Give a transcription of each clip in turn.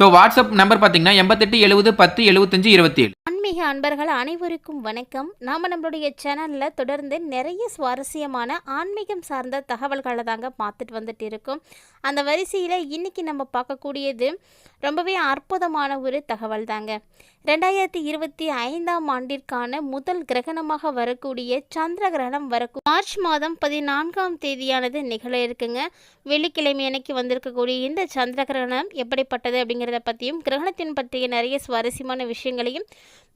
So WhatsApp number பார்த்தீங்கன்னா எண்பத்தெட்டு எழுபது பத்து எழுபத்தஞ்சு இருபத்தி ஏழு ஆன்மீக அன்பர்கள் அனைவருக்கும் வணக்கம். நாம் நம்மளுடைய சேனலில் தொடர்ந்து நிறைய சுவாரஸ்யமான ஆன்மீகம் சார்ந்த தகவல்களை தாங்க பார்த்துட்டு வந்துட்டு இருக்கோம். அந்த வரிசையில் இன்னைக்கு நம்ம பார்க்கக்கூடியது ரொம்பவே அற்புதமான ஒரு தகவல் தாங்க. ரெண்டாயிரத்தி இருபத்தி ஐந்தாம் ஆண்டிற்கான முதல் கிரகணமாக வரக்கூடிய சந்திர கிரகணம் வரக்கும். மார்ச் மாதம் பதினான்காம் தேதியானது நிகழ இருக்குங்க. வெள்ளிக்கிழமை அன்னைக்கு வந்திருக்கக்கூடிய இந்த சந்திர கிரகணம் எப்படிப்பட்டது அப்படிங்கிறத பற்றியும் கிரகணத்தின் பற்றிய நிறைய சுவாரஸ்யமான விஷயங்களையும்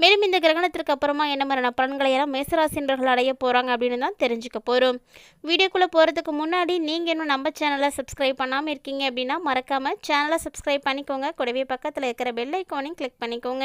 மேலும் இந்த கிரகணத்திற்கு அப்புறமா என்ன மாதிரியான பலன்களை எல்லாம் மேசராசினர்கள் அடைய போகிறாங்க அப்படின்னு தான் தெரிஞ்சுக்க போகிறோம் வீடியோக்குள்ளே போகிறதுக்கு முன்னாடி நீங்கள் இன்னும் நம்ம சேனலை சப்ஸ்கிரைப் பண்ணாமல் இருக்கீங்க அப்படின்னா மறக்காமல் சேனலை சப்ஸ்கிரைப் பண்ணிக்கோங்க. கூடவே பக்கத்தில் இருக்கிற பெல் ஐக்கானையும் கிளிக் பண்ணிக்கோங்க.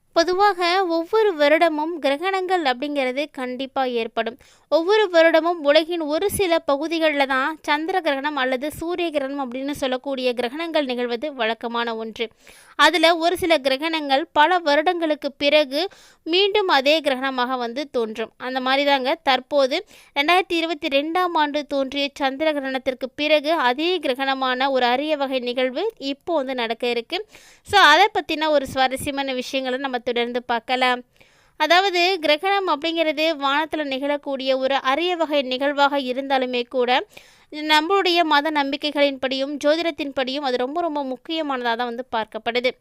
பொதுவாக ஒவ்வொரு வருடமும் கிரகணங்கள் அப்படிங்கிறது கண்டிப்பாக ஏற்படும். ஒவ்வொரு வருடமும் உலகின் ஒரு சில பகுதிகளில் தான் சந்திர கிரகணம் அல்லது சூரிய கிரகணம் அப்படின்னு சொல்லக்கூடிய கிரகணங்கள் நிகழ்வது வழக்கமான ஒன்று. அதில் ஒரு சில கிரகணங்கள் பல வருடங்களுக்கு பிறகு மீண்டும் அதே கிரகணமாக வந்து தோன்றும். அந்த மாதிரி தாங்க தற்போது ரெண்டாயிரத்தி இருபத்தி ரெண்டாம் ஆண்டு தோன்றிய சந்திர கிரகணத்திற்கு பிறகு அதே கிரகணமான ஒரு அரிய வகை நிகழ்வு இப்போ வந்து நடக்க இருக்கு. ஸோ அதை பற்றின ஒரு சுவாரஸ்யமான விஷயங்களை நம்ம தொடர்ந்து பார்க்கலாம். அதாவது கிரகணம் அப்படிங்கிறது வானத்தில் நிகழக்கூடிய ஒரு அரிய வகை நிகழ்வாக இருந்தாலுமே கூட நம்மளுடைய மத நம்பிக்கைகளின்படியும் ஜோதிடத்தின்படியும் அது ரொம்ப ரொம்ப முக்கியமானதாக தான் வந்து பார்க்கப்படுது.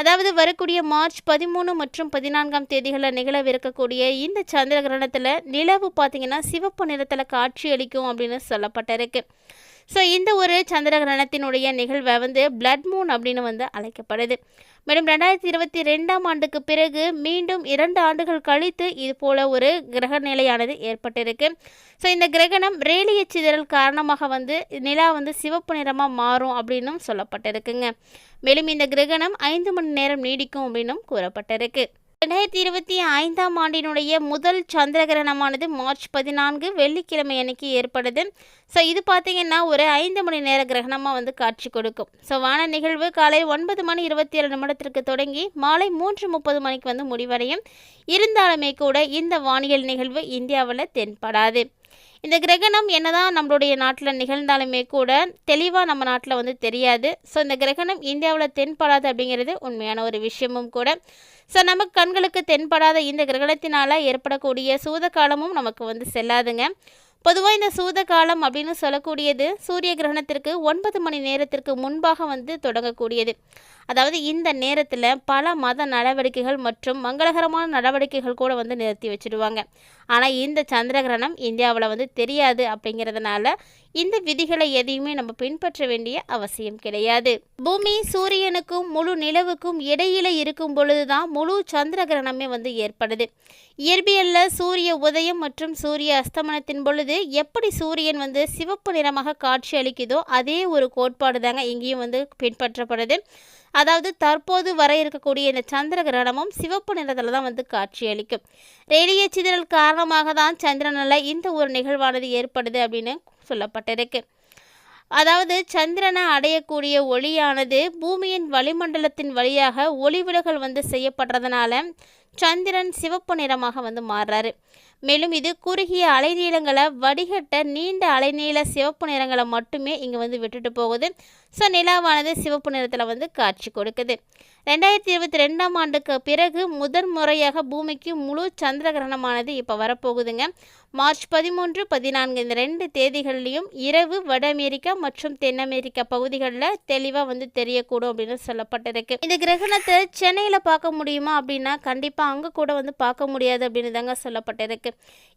அதாவது வரக்கூடிய மார்ச் பதிமூணு மற்றும் பதினான்காம் தேதிகளில் நிகழவிருக்கக்கூடிய இந்த சந்திர கிரகணத்தில் நிலவு பார்த்தீங்கன்னா சிவப்பு நிறத்தில் காட்சி அளிக்கும் அப்படின்னு சொல்லப்பட்டிருக்கு. ஸோ இந்த ஒரு சந்திர கிரகணத்தினுடைய நிகழ்வை வந்து பிளட் மூன் அப்படின்னு வந்து அழைக்கப்படுது. மேலும் ரெண்டாயிரத்தி இருபத்தி ரெண்டாம் ஆண்டுக்கு பிறகு மீண்டும் இரண்டு ஆண்டுகள் கழித்து இது போல ஒரு கிரக நிலையானது ஏற்பட்டிருக்கு. ஸோ இந்த கிரகணம் ரேலிய சிதறல் காரணமாக வந்து நிலா வந்து சிவப்பு நிறமாக மாறும் அப்படின்னும் சொல்லப்பட்டிருக்குங்க. மேலும் இந்த கிரகணம் ஐந்து மணி நேரம் நீடிக்கும் அப்படின்னும் கூறப்பட்டிருக்கு. ரெண்டாயிரத்தி இருபத்தி ஐந்தாம் ஆண்டினுடைய முதல் சந்திர கிரகணமானது மார்ச் பதினான்கு வெள்ளிக்கிழமை அன்னைக்கு ஏற்படுது. ஸோ இது பார்த்தீங்கன்னா ஒரு ஐந்து மணி நேர கிரகணமாக வந்து காட்சி கொடுக்கும். ஸோ வான நிகழ்வு காலை ஒன்பது மணி இருபத்தி ஏழு நிமிடத்திற்கு தொடங்கி மாலை மூன்று முப்பது மணிக்கு வந்து முடிவடையும். இருந்தாலுமே கூட இந்த வானியல் நிகழ்வு இந்தியாவில் தென்படாது. இந்த கிரகணம் என்னதான் நம்மளுடைய நாட்டில் நிகழ்ந்தாலுமே கூட தெளிவாக நம்ம நாட்டில் வந்து தெரியாது. ஸோ இந்த கிரகணம் இந்தியாவில் தென்படாது அப்படிங்கிறது உண்மையான ஒரு விஷயமும் கூட. ஸோ நமக்கு கண்களுக்கு தென்படாத இந்த கிரகணத்தினால் ஏற்படக்கூடிய சூத காலமும் நமக்கு வந்து செல்லாதுங்க. பொதுவாக இந்த சூத காலம் அப்படின்னு சொல்லக்கூடியது சூரிய கிரகணத்திற்கு ஒன்பது மணி நேரத்திற்கு முன்பாக வந்து தொடங்கக்கூடியது. அதாவது இந்த நேரத்தில் பல மத நடவடிக்கைகள் மற்றும் மங்களகரமான நடவடிக்கைகள் கூட வந்து நிறுத்தி வச்சுடுவாங்க ஆனால் இந்த சந்திர கிரகணம் இந்தியாவில் வந்து தெரியாது அப்படிங்கிறதுனால இந்த விதிகளை எதையுமே நம்ம பின்பற்ற வேண்டிய அவசியம் கிடையாது. பூமி சூரியனுக்கும் முழு நிலவுக்கும் இடையில இருக்கும் பொழுதுதான் முழு சந்திர கிரகணமே வந்து ஏற்படுது. இயற்பியல்ல சூரிய உதயம் மற்றும் சூரிய அஸ்தமனத்தின் பொழுது எப்படி சூரியன் வந்து சிவப்பு நிறமாக காட்சி அளிக்குதோ அதே ஒரு கோட்பாடு தாங்க இங்கேயும் வந்து பின்பற்றப்படுது. அதாவது தற்போது வர இருக்கக்கூடிய இந்த சந்திர கிரகணமும் சிவப்பு நிறத்தில் தான் வந்து காட்சி அளிக்கும். ரேடிய சிதறல் காரணமாக தான் சந்திரனில் இந்த ஒரு நிகழ்வானது ஏற்படுது அப்படின்னு சொல்லப்பட்டிருக்கு. அதாவது சந்திரனை அடையக்கூடிய ஒளியானது பூமியின் வளிமண்டலத்தின் வழியாக ஒளிவிலகல் வந்து செய்யப்படுறதுனால சந்திரன் சிவப்பு நிறமாக வந்து மாறுறாரு. மேலும் இது குறுகிய அலைநீளங்களை வடிகட்ட நீண்ட அலைநீள சிவப்பு நிறங்களை மட்டுமே இங்கே வந்து விட்டுட்டு போகுது. ஸோ நிலாவானது சிவப்பு நிறத்தில் வந்து காட்சி கொடுக்குது. ரெண்டாயிரத்தி இருபத்தி ரெண்டாம் ஆண்டுக்கு பிறகு முதன் முறையாக பூமிக்கு முழு சந்திர கிரகணமானது இப்போ வரப்போகுதுங்க. மார்ச் பதிமூன்று பதினான்கு இந்த ரெண்டு தேதிகள்லையும் இரவு வட அமெரிக்கா மற்றும் தென் அமெரிக்கா பகுதிகளில் தெளிவாக வந்து தெரியக்கூடும் அப்படின்னு சொல்லப்பட்டிருக்கு. இந்த கிரகணத்தை சென்னையில் பார்க்க முடியுமா அப்படின்னா கண்டிப்பாக அங்கே கூட வந்து பார்க்க முடியாது அப்படின்னு தாங்க சொல்லப்பட்டிருக்கு.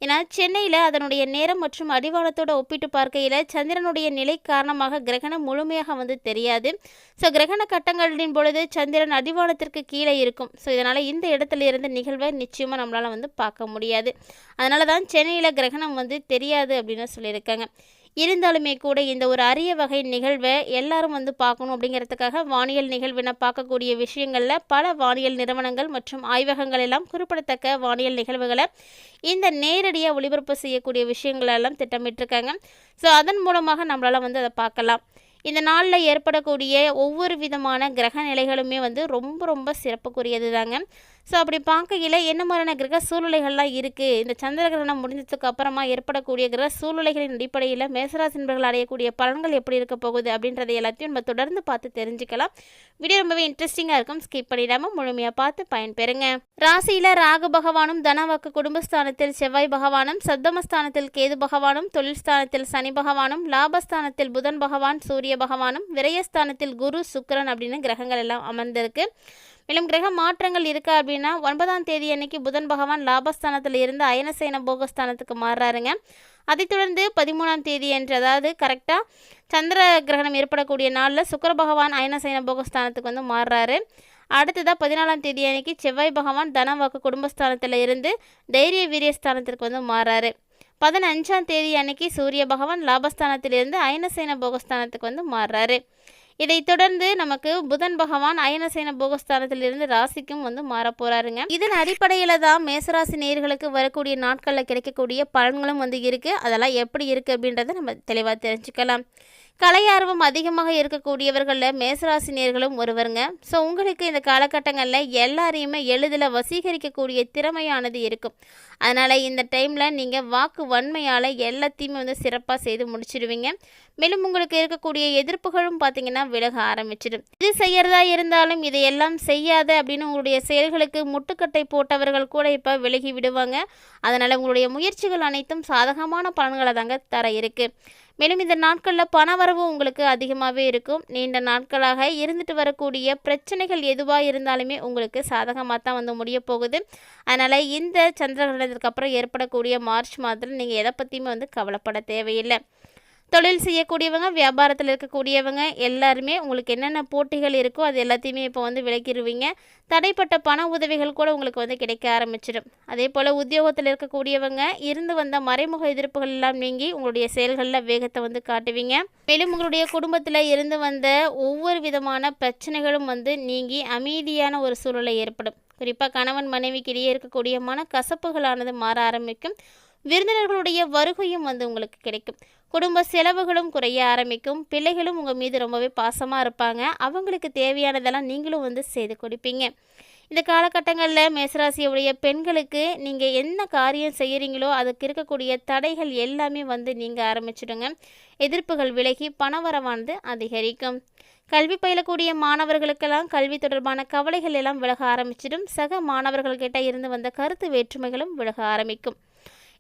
ஏன்னா சென்னையில் அதனுடைய நேரம் மற்றும் அடிவானத்தோட ஒப்பிட்டு பார்க்கையில் சந்திரனுடைய நிலை காரணமாக கிரகணம் முழுமையாக வந்து தெரியாது. ஸோ கிரகண கட்டங்களின் பொழுது சந்திரன் அடிவானத்திற்கு கீழே இருக்கும். ஸோ இதனால் இந்த இடத்துல இருந்து நிகழ்வை நிச்சயமாக நம்மளால் வந்து பார்க்க முடியாது. அதனால தான் சென்னையில் கிரகணம் வந்து தெரியாது அப்படின்னு சொல்லியிருக்காங்க. இருந்தாலுமே கூட இந்த ஒரு அரிய வகை நிகழ்வை எல்லாரும் வந்து பார்க்கணும் அப்படிங்கிறதுக்காக வானியல் நிகழ்வினை பார்க்கக்கூடிய விஷயங்களில் பல வானியல் நிறுவனங்கள் மற்றும் ஆய்வகங்கள் எல்லாம் குறிப்பிடத்தக்க வானியல் நிகழ்வுகளை இந்த நேரடியாக ஒளிபரப்பு செய்யக்கூடிய விஷயங்களெல்லாம் திட்டமிட்டிருக்காங்க. ஸோ அதன் மூலமாக நம்மளால் வந்து அதை பார்க்கலாம். இந்த நாளில் ஏற்படக்கூடிய ஒவ்வொரு விதமான கிரக நிலைகளுமே வந்து ரொம்ப ரொம்ப சிறப்புக்குரியது தாங்க ஸோ அப்படி பார்க்கையில் என்ன மாதிரியான கிரக சூழ்நிலைகள்லாம் இருக்குது இந்த சந்திர கிரகணம் முடிஞ்சதுக்கு அப்புறமா ஏற்படக்கூடிய கிரக சூழ்நிலைகளின் அடிப்படையில் மேசராசி நண்பர்கள் அடையக்கூடிய பலன்கள் எப்படி இருக்க போகுது? அப்படின்றத எல்லாத்தையும் நம்ம தொடர்ந்து பார்த்து தெரிஞ்சுக்கலாம். வீடியோ ரொம்பவே இன்ட்ரெஸ்டிங்காக இருக்கும். ஸ்கிப் பண்ணிடாமல் முழுமையாக பார்த்து பயன்பெறுங்க. ராசியில் ராகு பகவானும் தனவாக்கு குடும்பஸ்தானத்தில் செவ்வாய் பகவானும் சப்தமஸ்தானத்தில் கேது பகவானும் தொழில் ஸ்தானத்தில் சனி பகவானும் லாபஸ்தானத்தில் புதன் பகவான் சூரிய பகவானும் விரயஸ்தானத்தில் குரு சுக்ரன் அப்படின்னு கிரகங்கள் எல்லாம் அமர்ந்திருக்கு. மேலும் கிரக மாற்றங்கள் இருக்கா அப்படின்னா ஒன்பதாம் தேதி அன்னைக்கு புதன் பகவான் லாபஸ்தானத்தில் இருந்து அயனசேன போகஸ்தானத்துக்கு மாறுறாருங்க. அதைத் தொடர்ந்து பதிமூணாம் தேதி என்று அதாவது கரெக்டாக சந்திர கிரகணம் ஏற்படக்கூடிய நாளில் சுக்கர பகவான் அயனசேன போகஸ்தானத்துக்கு வந்து மாறுறாரு. அடுத்ததாக பதினாலாம் தேதி அன்னைக்கு செவ்வாய் பகவான் தனவாக்கு குடும்பஸ்தானத்தில் இருந்து தைரிய வீரியஸ்தானத்திற்கு வந்து மாறாரு. பதினஞ்சாம் தேதி அன்னைக்கு சூரிய பகவான் லாபஸ்தானத்திலிருந்து அயனசேன போகஸ்தானத்துக்கு வந்து மாறுறாரு. இதைத் தொடர்ந்து நமக்கு புதன் பகவான் அயனசேன போகஸ்தானத்திலிருந்து ராசிக்கும் வந்து மாறப் போறாருங்க. இதன் அடிப்படையில் தான் மேசராசி நேர்களுக்கு வரக்கூடிய நாட்களில் கிடைக்கக்கூடிய பலன்களும் வந்து இருக்கு. அதெல்லாம் எப்படி இருக்கு அப்படின்றத நம்ம தெளிவாக தெரிஞ்சுக்கலாம். கலை ஆர்வம் அதிகமாக இருக்கக்கூடியவர்களில் மேசராசினியர்களும் ஒருவருங்க. ஸோ உங்களுக்கு இந்த காலகட்டங்களில் எல்லாரையுமே எளிதில் வசீகரிக்கக்கூடிய திறமையானது இருக்கும். அதனால் இந்த டைமில் நீங்கள் வாக்கு வன்மையால் எல்லாத்தையுமே வந்து சிறப்பாக செய்து முடிச்சிடுவீங்க. மேலும் உங்களுக்கு இருக்கக்கூடிய எதிர்ப்புகளும் பார்த்தீங்கன்னா விலக ஆரம்பிச்சிடும். இது செய்யறதா இருந்தாலும் இதையெல்லாம் செய்யாத அப்படின்னு உங்களுடைய செயல்களுக்கு முட்டுக்கட்டை போட்டவர்கள் கூட இப்போ விலகி விடுவாங்க. அதனால் உங்களுடைய முயற்சிகள் அனைத்தும் சாதகமான பலன்களை தாங்க தர இருக்குது மேலும் இந்த நாட்களில் பணவரவு உங்களுக்கு அதிகமாகவே இருக்கும். நீண்ட நாட்களாக இருந்துட்டு வரக்கூடிய பிரச்சனைகள் எதுவாக இருந்தாலுமே உங்களுக்கு சாதகமாக தான் வந்து முடிய போகுது. அதனால் இந்த சந்திரகிரகணத்துக்கு அப்புறம் ஏற்படக்கூடிய மார்ச் மாதத்தில் நீங்கள் எதை பற்றியுமே வந்து கவலைப்பட தேவையில்லை. தொழில் செய்யக்கூடியவங்க வியாபாரத்தில் இருக்கக்கூடியவங்க எல்லாருமே உங்களுக்கு என்னென்ன போட்டிகள் இருக்கோ அது எல்லாத்தையுமே இப்போ வந்து விலக்கிடுவீங்க தடைப்பட்ட பண உதவிகள் கூட உங்களுக்கு வந்து கிடைக்க ஆரம்பிச்சிடும். அதே போல் உத்தியோகத்தில் இருக்கக்கூடியவங்க இருந்து வந்த மறைமுக எதிர்ப்புகள் எல்லாம் நீங்கி உங்களுடைய செயல்களில் வேகத்தை வந்து காட்டுவீங்க. மேலும் உங்களுடைய குடும்பத்தில் இருந்து வந்த ஒவ்வொரு விதமான பிரச்சனைகளும் வந்து நீங்கி அமைதியான ஒரு சூழலை ஏற்படும். குறிப்பாக கணவன் மனைவிக்கிடையே இருக்கக்கூடிய மனக்கசப்புகளானது மாற ஆரம்பிக்கும். விருந்தினர்களுடைய வருகையும் வந்து உங்களுக்கு கிடைக்கும். குடும்ப செலவுகளும் குறைய ஆரம்பிக்கும். பிள்ளைகளும் உங்கள் மீது ரொம்பவே பாசமாக இருப்பாங்க. அவங்களுக்கு தேவையானதெல்லாம் நீங்களும் வந்து செய்து கொடுப்பீங்க. இந்த காலகட்டங்களில் மேசராசியுடைய பெண்களுக்கு நீங்கள் என்ன காரியம் செய்கிறீங்களோ அதுக்கு இருக்கக்கூடிய தடைகள் எல்லாமே வந்து நீங்கள் ஆரம்பிச்சிடுங்க. எதிர்ப்புகள் விலகி பணவரவானது அதிகரிக்கும். கல்வி பயிலக்கூடிய மாணவர்களுக்கெல்லாம் கல்வி தொடர்பான கவலைகள் எல்லாம் விலக ஆரம்பிச்சிடும். சக மாணவர்கள்கிட்ட இருந்து வந்த கருத்து வேற்றுமைகளும் விலக ஆரம்பிக்கும்.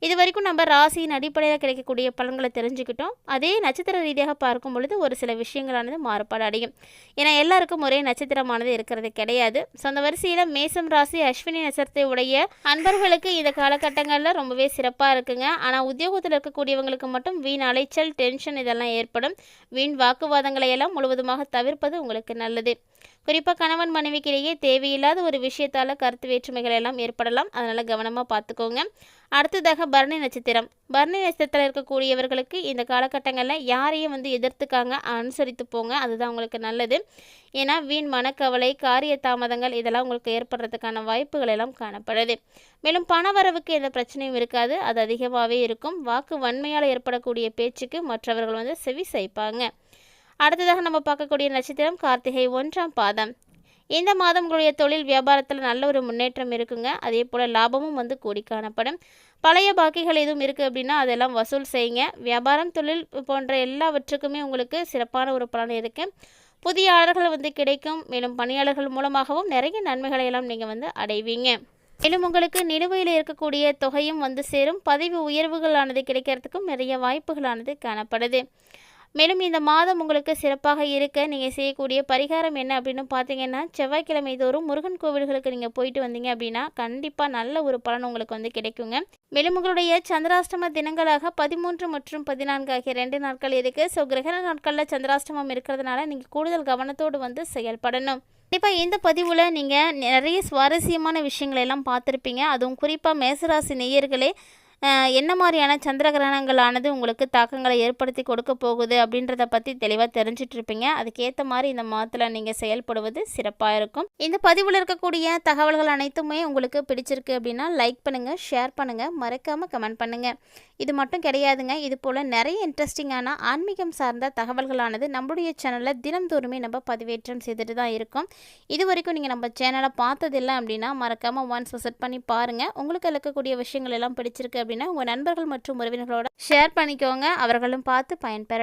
இது வரைக்கும் நம்ம ராசியின் அடிப்படையில் கிடைக்கக்கூடிய பலன்களை தெரிஞ்சுக்கிட்டோம். அதே நட்சத்திர ரீதியாக பார்க்கும் பொழுது ஒரு சில விஷயங்களானது மாறுபாடு அடையும். ஏன்னா எல்லாருக்கும் ஒரே நட்சத்திரமானது இருக்கிறது கிடையாது. ஸோ அந்த வரிசையில் மேசம் ராசி அஸ்வினி நட்சத்திரத்தை உடைய அன்பர்களுக்கு இந்த காலகட்டங்களில் ரொம்பவே சிறப்பாக இருக்குங்க. ஆனால் உத்தியோகத்தில் இருக்கக்கூடியவங்களுக்கு மட்டும் வீண் அலைச்சல் டென்ஷன் இதெல்லாம் ஏற்படும். வீண் வாக்குவாதங்களை எல்லாம் முழுவதுமாக தவிர்ப்பது உங்களுக்கு நல்லது. குறிப்பாக கணவன் மனைவிக்கிடையே தேவையில்லாத ஒரு விஷயத்தால் கருத்து வேற்றுமைகள் எல்லாம் ஏற்படலாம். அதனால் கவனமாக பார்த்துக்கோங்க அடுத்ததாக பரணி நட்சத்திரம். பரணி நட்சத்திரத்தில் இருக்கக்கூடியவர்களுக்கு இந்த காலகட்டங்களில் யாரையும் வந்து எதிர்த்துக்காங்க அனுசரித்து போங்க. அதுதான் உங்களுக்கு நல்லது. ஏன்னா வீண் மனக்கவலை காரிய தாமதங்கள் இதெல்லாம் உங்களுக்கு ஏற்படுறதுக்கான வாய்ப்புகள் எல்லாம் காணப்படுது. மேலும் பணவரவுக்கு எந்த பிரச்சனையும் இருக்காது. அது அதிகமாகவே இருக்கும். வாக்கு வன்மையால் ஏற்படக்கூடிய பேச்சுக்கு மற்றவர்கள் வந்து செவி சாய்ப்பாங்க. அடுத்ததாக நம்ம பார்க்கக்கூடிய நட்சத்திரம் கார்த்திகை ஒன்றாம் பாதம். இந்த மாதம் உங்களுடைய தொழில் வியாபாரத்தில் நல்ல ஒரு முன்னேற்றம் இருக்குங்க. அதே போல் லாபமும் வந்து கூடி காணப்படும். பழைய பாக்கிகள் எதுவும் இருக்குது அப்படின்னா அதெல்லாம் வசூல் செய்யுங்க. வியாபாரம் தொழில் போன்ற எல்லாவற்றுக்குமே உங்களுக்கு சிறப்பான ஒரு பலன் இருக்குது புதிய ஆளர்கள் வந்து கிடைக்கும். மேலும் பணியாளர்கள் மூலமாகவும் நிறைய நன்மைகளை எல்லாம் நீங்கள் வந்து அடைவீங்க. மேலும் உங்களுக்கு நிலுவையில் இருக்கக்கூடிய தொகையும் வந்து சேரும். பதவி உயர்வுகளானது கிடைக்கிறதுக்கும் நிறைய வாய்ப்புகளானது காணப்படுது. மேலும் இந்த மாதம் உங்களுக்கு சிறப்பாக இருக்க நீங்கள் செய்யக்கூடிய பரிகாரம் என்ன அப்படின்னு பார்த்தீங்கன்னா செவ்வாய்க்கிழமை தோறும் முருகன் கோவில்களுக்கு நீங்கள் போயிட்டு வந்தீங்க அப்படின்னா கண்டிப்பாக நல்ல ஒரு பலன் உங்களுக்கு வந்து கிடைக்குங்க. மேலும் உங்களுடைய சந்திராஷ்டம தினங்களாக பதிமூன்று மற்றும் பதினான்கு ஆகிய ரெண்டு நாட்கள் இருக்குது ஸோ கிரகண நாட்களில் சந்திராஷ்டமம் இருக்கிறதுனால நீங்கள் கூடுதல் கவனத்தோடு வந்து செயல்படணும். கண்டிப்பாக இந்த பதிவில் நீங்கள் நிறைய சுவாரஸ்யமான விஷயங்களை எல்லாம் பார்த்துருப்பீங்க. அதுவும் குறிப்பாக மேசராசி நேயர்களே என்ன மாதிரியான சந்திர கிரகணங்களானது உங்களுக்கு தாக்கங்களை ஏற்படுத்தி கொடுக்க போகுது அப்படின்றத பற்றி தெளிவாக தெரிஞ்சிட்ருப்பீங்க. அதுக்கேற்ற மாதிரி இந்த மாதத்தில் நீங்கள் செயல்படுவது சிறப்பாக இருக்கும். இந்த பதிவில் இருக்கக்கூடிய தகவல்கள் அனைத்துமே உங்களுக்கு பிடிச்சிருக்கு அப்படின்னா லைக் பண்ணுங்கள் ஷேர் பண்ணுங்கள் மறக்காமல் கமெண்ட் பண்ணுங்கள் இது மட்டும் கிடையாதுங்க இது போல் நிறைய இன்ட்ரெஸ்டிங்கான ஆன்மீகம் சார்ந்த தகவல்களானது நம்மளுடைய சேனலில் தினம்தோறுமே நம்ம பதிவேற்றம் செய்துட்டு தான் இருக்கோம். இது வரைக்கும் நீங்கள் நம்ம சேனலை பார்த்ததில்லை அப்படின்னா மறக்காமல் ஒன்ஸ் விசிட் பண்ணி பாருங்கள் உங்களுக்கு இருக்கக்கூடிய விஷயங்கள் எல்லாம் பிடிச்சிருக்கு அப்படின்னா உங்கள் நண்பர்கள் மற்றும் உறவினர்களோட ஷேர் பண்ணிக்கோங்க. அவர்களும் பார்த்து பயன்பெற